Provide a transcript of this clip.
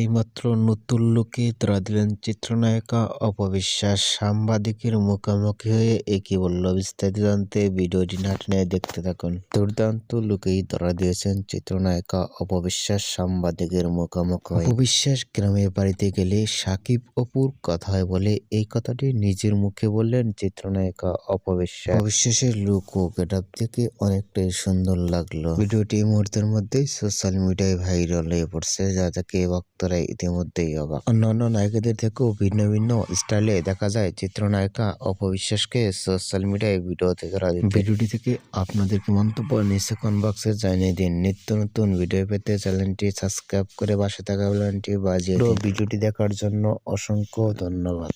এইমাত্র নতুন লুকে ধরা দিলেন চিত্রনায়িকা অপবিশ্বাস। সাংবাদিকের মুখোমুখি হয়ে একই বলল বিস্তারিত জানতে ভিডিওটি নাটনে দেখতে থাকুন। দুর্দান্ত লুকেই ধরা দিয়েছেন চিত্রনায়িকা অপবিশ্বাস, সাংবাদিকের মুখোমুখি। অপবিশ্বাস গ্রামের বাড়িতে গেলে সাকিব অপুর কথা হয় বলে এই কথাটি নিজের মুখে বললেন চিত্রনায়িকা অপবিশ্বাস। অবিশ্বাসের লুক ও গেটআপ থেকে অনেকটাই সুন্দর লাগল। ভিডিওটি মুহূর্তের মধ্যেই সোশ্যাল মিডিয়ায় ভাইরাল হয়ে পড়ছে যা থেকে ভক্তরা ইতিমধ্যেই অবাক। অন্যান্য নায়িকাদের থেকেও ভিন্ন ভিন্ন স্টাইলে দেখা যায় চিত্রনায়িকা অপবিশ্বাসকে সোশ্যাল মিডিয়ায় ভিডিও থেকে ধরা ভিডিওটি থেকে আপনাদের মন্তব্য নিচে কমেন্ট বক্সে জানিয়ে দিন। নিত্য নতুন ভিডিও পেতে চ্যানেলটি সাবস্ক্রাইব করে পাশে থাকা বেলটি বাজিয়ে। ভিডিওটি দেখার জন্য অসংখ্য ধন্যবাদ।